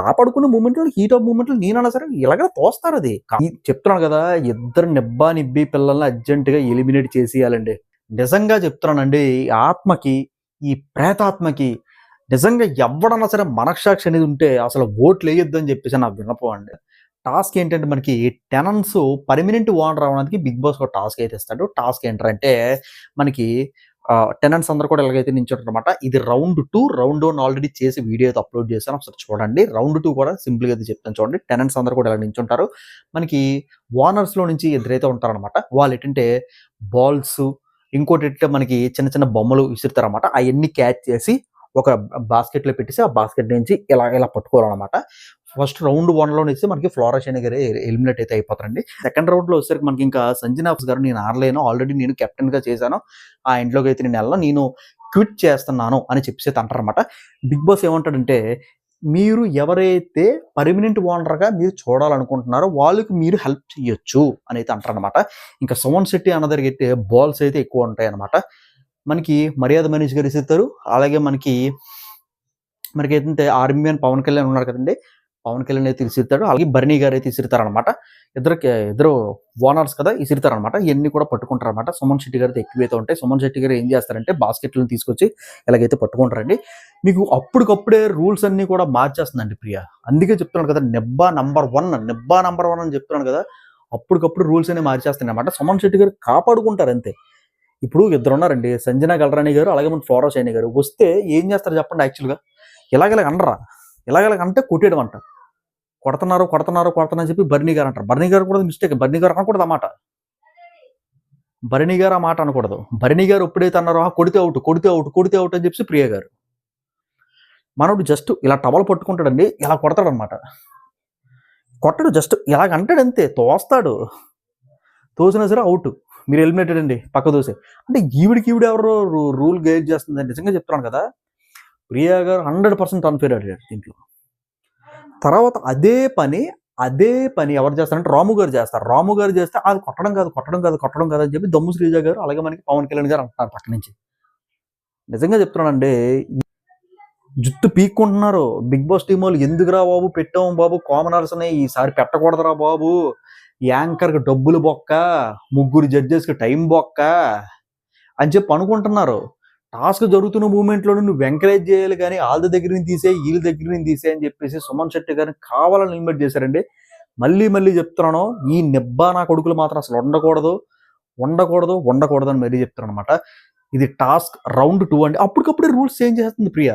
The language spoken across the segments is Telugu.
కాపాడుకునే మూమెంట్లో హీట్ ఆఫ్ మూమెంట్లో నేనన్నా సరే ఇలాగ తోస్తారు అది. చెప్తున్నాను కదా ఇద్దరు నిబ్బా నిబ్బి పిల్లల్ని అర్జెంటుగా ఎలిమినేట్ చేసేయాలండి. నిజంగా చెప్తున్నానండి ఆత్మకి ఈ ప్రేతాత్మకి నిజంగా ఎవడన్నా సరే మనక్షాక్షి అనేది ఉంటే అసలు ఓట్లు వేయొద్దని అని చెప్పేసి నా వినపం అండి. టాస్క్ ఏంటంటే మనకి టెనన్స్ పర్మనెంట్ ఓనర్ అవడానికి బిగ్ బాస్ ఒక టాస్క్ అయితే ఇస్తాడు. టాస్క్ ఏంటంటే మనకి టెనెంట్స్ అందరూ కూడా ఎలాగైతే నించుంటారు అనమాట ఇది round two round one already చేసి వీడియో అయితే అప్లోడ్ చేశాను. ఒకసారి చూడండి. రౌండ్ టూ కూడా సింపుల్గా అయితే చెప్తాను చూడండి. టెనెంట్స్ అందరూ కూడా ఇలా నించుంటారు. మనకి ఓనర్స్లో నుంచి ఎదురైతే ఉంటారనమాట వాళ్ళు ఏంటంటే బాల్స్ ఇంకోటి మనకి చిన్న చిన్న బొమ్మలు విసురుతారనమాట అవన్నీ క్యాచ్ చేసి ఒక బాస్కెట్లో పెట్టేసి ఆ బాస్కెట్ నుంచి ఇలా ఇలా పట్టుకోవాలన్నమాట. ఫస్ట్ రౌండ్ వన్లో నుంచి మనకి ఫ్లోరా అనే గారు ఎలిమినేట్ అయితే అయిపోతారండి. సెకండ్ రౌండ్లో వచ్చేసరికి మనకి ఇంకా సంజనాఫ్స్ గారు నేను ఆడలేను. ఆల్రెడీ నేను కెప్టెన్గా చేశాను. ఆ ఇంట్లోకి అయితే నేను వెళ్ళను. నేను క్విట్ చేస్తున్నాను అని చెప్పేసి అంటారనమాట బిగ్ బాస్ ఏమంటాడంటే మీరు ఎవరైతే పర్మినెంట్ ఓనర్గా మీరు చూడాలనుకుంటున్నారో వాళ్ళకి మీరు హెల్ప్ చేయొచ్చు అని అయితే అంటారనమాట ఇంకా సుమన్ శెట్టి అన్నదరికి బాల్స్ అయితే ఎక్కువ ఉంటాయి అనమాట మనకి మర్యాద మనీష్ గారు ఇస్తారు. అలాగే మనకి మనకి ఏంటంటే ఆర్మీ అని పవన్ కళ్యాణ్ ఉన్నారు కదండి. పవన్ కళ్యాణ్ అయితే ఇసిరుతాడు అలాగే బర్నీ గారు అయితే ఇసిరుతారనమాట ఇద్దరు ఇద్దరు ఓనర్స్ కదా ఇసిరుతారు ఇవన్నీ కూడా పట్టుకుంటారు అనమాట సుమన్ శెట్టి గారితో ఎక్కువైతే ఉంటాయి. సుమన్ శెట్టి గారు ఏం చేస్తారంటే బాస్కెట్లను తీసుకొచ్చి ఇలాగైతే పట్టుకుంటారండి. మీకు అప్పటికప్పుడే రూల్స్ అన్ని కూడా మార్చేస్తుందండి ప్రియ. అందుకే చెప్తున్నాను కదా నిబ్బా నంబర్ వన్ నిబ్బా నంబర్ వన్ అని చెప్తున్నాను కదా అప్పటికప్పుడు రూల్స్ అన్ని మార్చేస్తాయి అనమాట సుమన్ శెట్టి గారు కాపాడుకుంటారు అంతే. ఇప్పుడు ఇద్దరు ఉన్నారండి సంజన గల్రాణి గారు అలాగే మన ఫ్లోరా సైని గారు. వస్తే ఏం చేస్తారు చెప్పండి యాక్చువల్గా ఇలాగలాగ అనరా? ఇలాగలాగ అంటే కొట్టేయడం అంట కొడుతున్నారు కొడుతున్నారు కొడుతున్నారు చెప్పి బర్నీ గారు అంటారు. బర్నీ గారు కూడా మిస్టేక్ బర్నీ గారు అనకూడదు ఆ మాట. భరణి గారు ఆ మాట అనకూడదు. భరణి గారు ఎప్పుడైతే అన్నారో "ఆ, కొడితే అవుట్ కొడితే అవుట్ కొడితే అవుట్ అని చెప్పి ప్రియ గారు. మనోడు జస్ట్ ఇలా టవల్ పట్టుకుంటాడండి ఇలా కొడతాడు అనమాట కొట్టడు జస్ట్ ఇలాగ అంటాడు అంతే తోస్తాడు. తోసినా సరే అవుట్ మీరు ఎలిమినేటెడ్ అండి పక్క దోసే అంటే ఈవిడికి ఈవిడ ఎవరో రూల్ గైడ్ చేస్తుంది నిజంగా చెప్తున్నాను కదా. ప్రియా గారు హండ్రెడ్ పర్సెంట్ అన్ఫేర్ ఆడారు దీంట్లో. తర్వాత అదే పని అదే పని ఎవరు చేస్తారంటే రాము గారు చేస్తారు. రాము గారు చేస్తే అది కొట్టడం కాదు కొట్టడం కాదు కొట్టడం కాదు అని చెప్పి దమ్ము శ్రీజ గారు అలాగే మనకి పవన్ కళ్యాణ్ గారు అంటున్నారు పక్క నుంచి. నిజంగా చెప్తున్నానండి జుట్టు పీక్కుంటున్నారు. బిగ్ బాస్ టీం వాళ్ళు ఎందుకురా బాబు పెట్టాము బాబు కామనర్స్ ఈసారి పెట్టకూడదురా బాబు యాంకర్కి డబ్బులు బొక్క ముగ్గురు జడ్జెస్కి టైం బొక్క అని చెప్పి అనుకుంటున్నారు. టాస్క్ జరుగుతున్న మూమెంట్లో నువ్వు ఎంకరేజ్ చేయాలి కానీ వాళ్ళ దగ్గర నుంచి తీసే వీళ్ళ దగ్గర నుంచి తీసే అని చెప్పేసి సుమన్ శెట్టి గారిని కావాలని ఇన్వైట్ చేశారండి. మళ్ళీ మళ్ళీ చెప్తున్నాను ఈ నిబ్బా నా కొడుకులు మాత్రం అసలు ఉండకూడదు ఉండకూడదు ఉండకూడదు అని మరీ చెప్తున్నాను అనమాట ఇది టాస్క్ రౌండ్ టూ అండి. అప్పటికప్పుడే రూల్స్ చేంజ్ చేస్తుంది ప్రియా.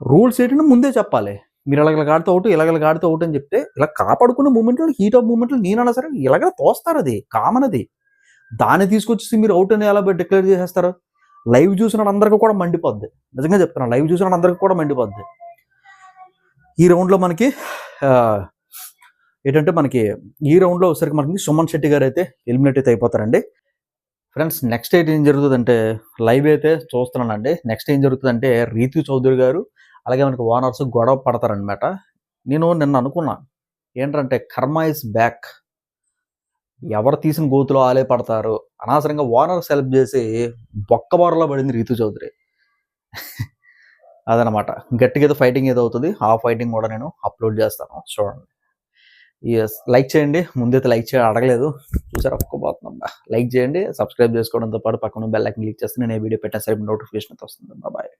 రూల్స్ ఏంటంటే ముందే చెప్పాలి. మీరు ఇలాగల కాడితే ఒకటి ఇలాగల కాడితే ఒకటి అని చెప్తే ఇలా కాపాడుకున్న మూమెంట్లో హీట్ ఆఫ్ మూమెంట్లో నేనన్నా సరే ఇలాగ తోస్తారు అది కామన్ అది. దాన్ని తీసుకొచ్చేసి మీరు అవుట్ అని ఎలా డిక్లేర్ చేసేస్తారు? లైవ్ చూసిన అందరికీ కూడా మండిపోద్ది. నిజంగా చెప్తున్నాను లైవ్ చూసిన అందరికీ కూడా మండిపోద్ది. ఈ రౌండ్లో మనకి ఏంటంటే మనకి ఈ రౌండ్లో వచ్చేసరికి మనకి సుమన్ శెట్టి గారు అయితే ఎలిమినేట్ అయితే అయిపోతారండి. ఫ్రెండ్స్ నెక్స్ట్ అయితే ఏం జరుగుతుందంటే లైవ్ అయితే చూస్తున్నానండి. నెక్స్ట్ ఏం జరుగుతుందంటే రీతు చౌదరి గారు అలాగే మనకి ఓనర్స్ గొడవ పడతారనమాట నేను నిన్న అనుకున్నా ఏంటంటే కర్మ ఇస్ బ్యాక్ ఎవరు తీసిన గోతులో ఆలే పడతారు? అనవసరంగా ఓనర్ సెలెక్ట్ చేసి బొక్క బొరలో పడింది రీతు చౌదరి. అదనమాట. గట్టిగా ఏదో ఫైటింగ్ ఏదో అవుతుంది. ఆ ఫైటింగ్ కూడా నేను అప్లోడ్ చేస్తాను. చూడండి. ఎస్ లైక్ చేయండి. ముందైతే లైక్ చేయ అడగలేదు. చూసారు? ఒక్కపోతున్నాం లైక్ చేయండి. సబ్స్క్రైబ్ చేసుకోవడంతో పాటు పక్కన బెల్ ఐకన్ క్లిక్ చేస్తే నేను ఏ వీడియో పెట్టినా సరే నోటిఫికేషన్ వస్తుంది. బాయ్